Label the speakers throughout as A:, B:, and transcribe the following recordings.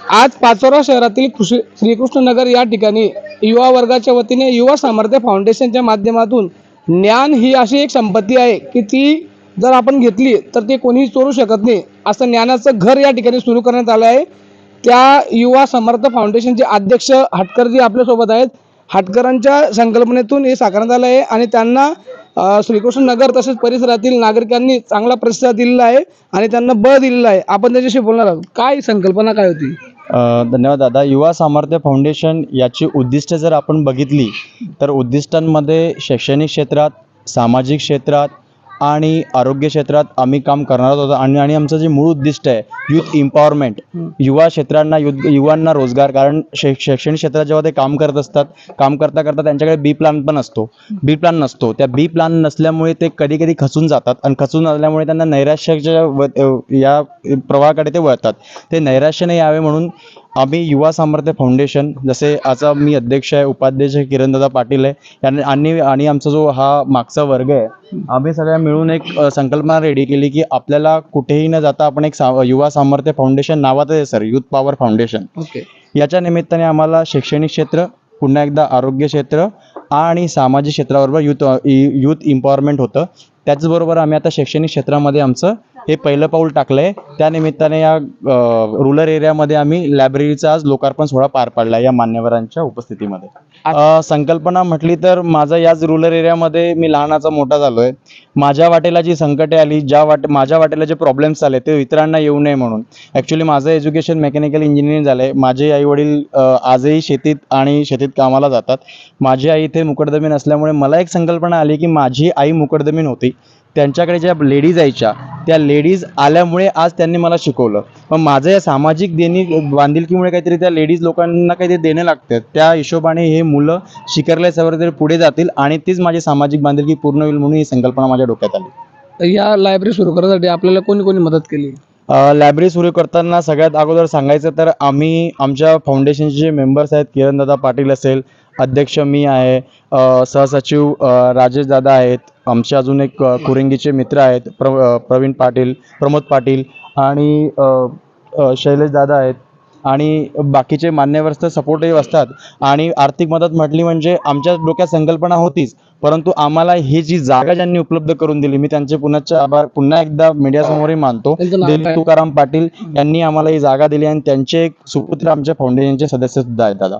A: आज पाचोरा शहरातील कृषी श्रीकृष्णनगर या ठिकाणी युवा वर्गाच्या वतीने युवा सामर्थ्य फाउंडेशनच्या माध्यमातून ज्ञान ही अशी एक संपत्ती आहे की ती जर आपण घेतली तर ते कोणीही चोरू शकत नाही. असं ज्ञानाचं घर या ठिकाणी सुरू करण्यात आलं आहे. त्या युवा समर्थ फाउंडेशनचे अध्यक्ष हटकरजी आपल्यासोबत आहेत. हाटकरांच्या संकल्पनेतून हे साकारण्यात आलं आहे आणि त्यांना श्रीकृष्ण नगर तसेच परिसरातील नागरिकांनी चांगला प्रतिसाद दिलेला आहे आणि त्यांना बळ दिलेलं आहे. आपण त्याच्याशी बोलणार आहोत. काय संकल्पना काय होती?
B: धन्यवाद दादा. युवा सामर्थ्य फाउंडेशन याची उद्दिष्ट जर आपण बघितली तर उद्दिष्टांमध्ये शैक्षणिक क्षेत्रात सामाजिक क्षेत्रात आणि आरोग्य क्षेत्रात आम्ही काम करणार होतो आणि आणि आमचं जे मूळ उद्दिष्ट आहे युथ इम्पॉवरमेंट युवा क्षेत्रांना युद्ध युवांना रोजगार. कारण शै शैक्षणिक क्षेत्रात जेव्हा ते काम करत असतात काम करता करता त्यांच्याकडे बी प्लॅन पण असतो. बी प्लॅन नसतो. त्या बी प्लॅन नसल्यामुळे ते कधी कधी खचून जातात. आणि खचून आल्यामुळे त्यांना नैराश्याच्या या प्रवाहाकडे ते वळतात. ते नैराश्य नाही यावे म्हणून आम्ही युवा सामर्थ्य फाउंडेशन जसे आता मी अध्यक्ष आहे उपाध्यक्ष किरणदादा पाटील आहे यांनी आणि आणि आमचा जो हा मागचा वर्ग आहे आम्ही सगळ्या मिळून एक संकल्पना रेडी केली की आपल्याला कुठेही न जाता आपण एक सा युवा सामर्थ्य फाउंडेशन नावाचं आहे sir youth power foundation
A: okay
B: याच्या निमित्ताने आम्हाला शैक्षणिक क्षेत्र पुन्हा एकदा आरोग्य क्षेत्र आणि सामाजिक क्षेत्राबरोबर युथ युथ इम्पॉवरमेंट होतं. त्याचबरोबर आम्ही आता शैक्षणिक क्षेत्रामध्ये आमचं हे पहिलं पाऊल टाकलं आहे त्यानिमित्ताने या रुरल एरियामध्ये आम्ही लायब्ररीचा आज लोकार्पण सोहळा पार पाडला या मान्यवरांच्या उपस्थितीमध्ये. संकल्पना म्हटली तर माझा याच रुरल एरियामध्ये मी लहानाचा मोठा झालो आहे माझ्या वाटेला जी संकटे आली ज्या वाट माझ्या वाटेला जे प्रॉब्लेम्स आले ते इतरांना येऊ नये म्हणून. ॲक्च्युली माझं एज्युकेशन मेकॅनिकल इंजिनिअरिंग झालं आहे माझे आईवडील अ, आजही शेतीत आणि शेतीत कामाला जातात. माझी आई इथे मुकडदमीन असल्यामुळे मला एक संकल्पना आली की माझी आई मुकडदमीन होती. त्यांच्याकडे ज्या लेडीज यायच्या त्या लेडीज आल्यामुळे आज त्यांनी मला शिकवलं. मग माझं या सामाजिक देणी बांधिलकीमुळे काहीतरी त्या लेडीज लोकांना काहीतरी देणे लागतात त्या हिशोबाने हे मुलं शिकरल्या सवरले पुढे जातील आणि तीच माझी सामाजिक बांधिलकी पूर्ण होईल म्हणून ही संकल्पना माझ्या डोक्यात आली.
A: तर या लायब्ररी सुरू करण्यासाठी आपल्याला कोणी कोणी मदत केली?
B: लायब्ररी सुरू करताना सगळ्यात अगोदर सांगायचं तर आम्ही आमच्या फाउंडेशनचे जे मेंबर्स आहेत किरणदादा पाटील असेल अध्यक्ष मी आहे सहसचिव राजेश दादा आहेत आमचे अजून एक कुरंगीचे मित्र आहेत प्र प्रवीण पाटील प्रमोद पाटील आणि शैलेश दादा आहेत. आणि बाकीचे मान्यवर तर सपोर्टिव्ह असतात. आणि आर्थिक मदत म्हटली म्हणजे आमच्या डोक्यात संकल्पना होतीच. परंतु आम्हाला ही जी जागा ज्यांनी उपलब्ध करून दिली मी त्यांचे पुन्हाचे आभार पुन्हा एकदा मीडियासमोरही मानतो? तुकाराम पाटील यांनी आम्हाला ही जागा दिली आणि त्यांचे एक सुपुत्र आमच्या फाउंडेशनचे सदस्य सुद्धा आहेत दादा.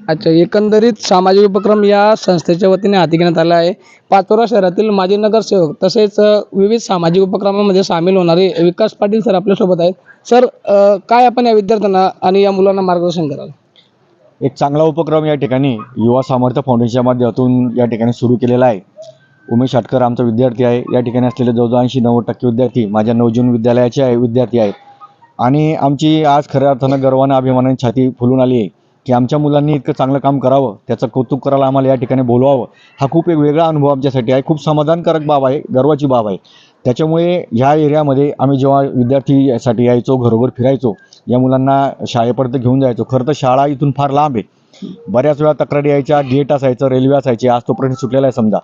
A: अच्छा एकंदरीत सामाजिक उपक्रम या संस्थेच्या वतीने हाती घेण्यात आला आहे. पाचोरा शहरातील माजी नगरसेवक तसेच विविध सामाजिक उपक्रमामध्ये सामील होणारे विकास पाटील सर आपल्यासोबत आहेत. सर काय आपण या विद्यार्थ्यांना आणि या मुलांना मार्गदर्शन कराल?
C: एक चांगला उपक्रम या ठिकाणी युवा सामर्थ्य फाउंडेशनच्या माध्यमातून या ठिकाणी सुरू केलेला आहे. उमेश आटकर आमचा विद्यार्थी आहे. या ठिकाणी असलेले जवळजवळ ऐंशी नव्वद टक्के विद्यार्थी माझ्या नवजीवन विद्यालयाचे आहे विद्यार्थी आहेत. आणि आमची आज खऱ्या अर्थानं गर्वानं अभिमानाने छाती फुलून आली आहे. की आमच्या मुलांनी इतकं चांगलं काम करावं त्याचं कौतुक करायला आम्हाला या ठिकाणी बोलवावं. हा खूप एक वेगळा अनुभव आमच्यासाठी आहे. खूप समाधानकारक बाब आहे गर्वाची बाब आहे. त्याच्यामुळे ह्या एरियामध्ये आम्ही जेव्हा विद्यार्थीसाठी यायचो घरोघर फिरायचो या मुलांना शाळेपर्यंत घेऊन जायचो. खरं तर शाळा इथून फार लांब आहे. बऱ्याच वेळा तक्रारी यायच्या गेट असायचं रेल्वे असायची आज तो प्रश्न सुटलेला आहे समजा.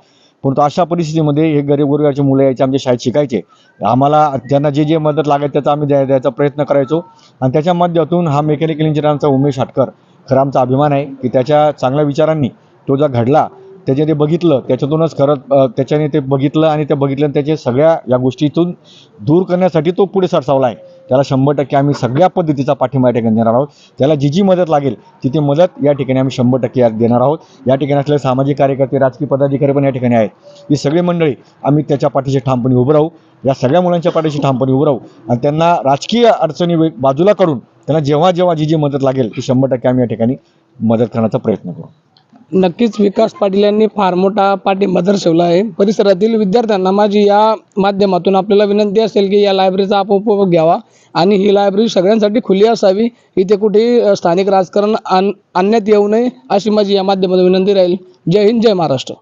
C: परंतु अशा परिस्थितीमध्ये हे गरीब वर्गाचे मुलं यायचे आमच्या शाळेत शिकायचे. आम्हाला त्यांना जे जे मदत लागेल त्याचा आम्ही द्यायचा प्रयत्न करायचो. आणि त्याच्या माध्यमातून हा मेकॅनिकल इंजिनिअरचा उमेश हटकर खरं आमचा अभिमान आहे की त्याच्या चांगल्या विचारांनी तो जर घडला त्याचे ते बघितलं त्याच्यातूनच खरं त्याच्याने ते बघितलं आणि ते बघितलं आणि त्याच्या सगळ्या या गोष्टीतून दूर करण्यासाठी तो पुढे सरसावला आहे. त्याला शंभर टक्के आम्ही सगळ्या पद्धतीचा पाठिंबा या ठिकाणी देणार आहोत. त्याला जी जी मदत लागेल ती ती मदत या ठिकाणी आम्ही शंभर टक्के देणार आहोत. या ठिकाणी असलेले सामाजिक कार्यकर्ते राजकीय पदाधिकारी पण या ठिकाणी आहेत. ही सगळी मंडळी आम्ही त्याच्या पाठीशी ठामपणे उभं राहू. या सगळ्या मुलांच्या पाठीशी ठामपणे उभं राहू आणि त्यांना राजकीय अडचणी बाजूला करून त्यांना जेव्हा जेव्हा जी जी मदत लागेल ती शंभर टक्के आम्ही या ठिकाणी मदत करण्याचा प्रयत्न करू.
A: नक्कीच विकास पाटील यांनी फार मोठा पाठिंबा दर्शवला आहे. परिसरातील विद्यार्थ्यांना माझी या माध्यमातून आपल्याला विनंती असेल की या लायब्ररीचा आपण उपभोग घ्यावा आणि ही लायब्ररी सगळ्यांसाठी खुली असावी. इथे कुठेही स्थानिक राजकारण आण आणण्यात येऊ नये अशी माझी या माध्यमातून विनंती राहील. जय हिंद जय महाराष्ट्र.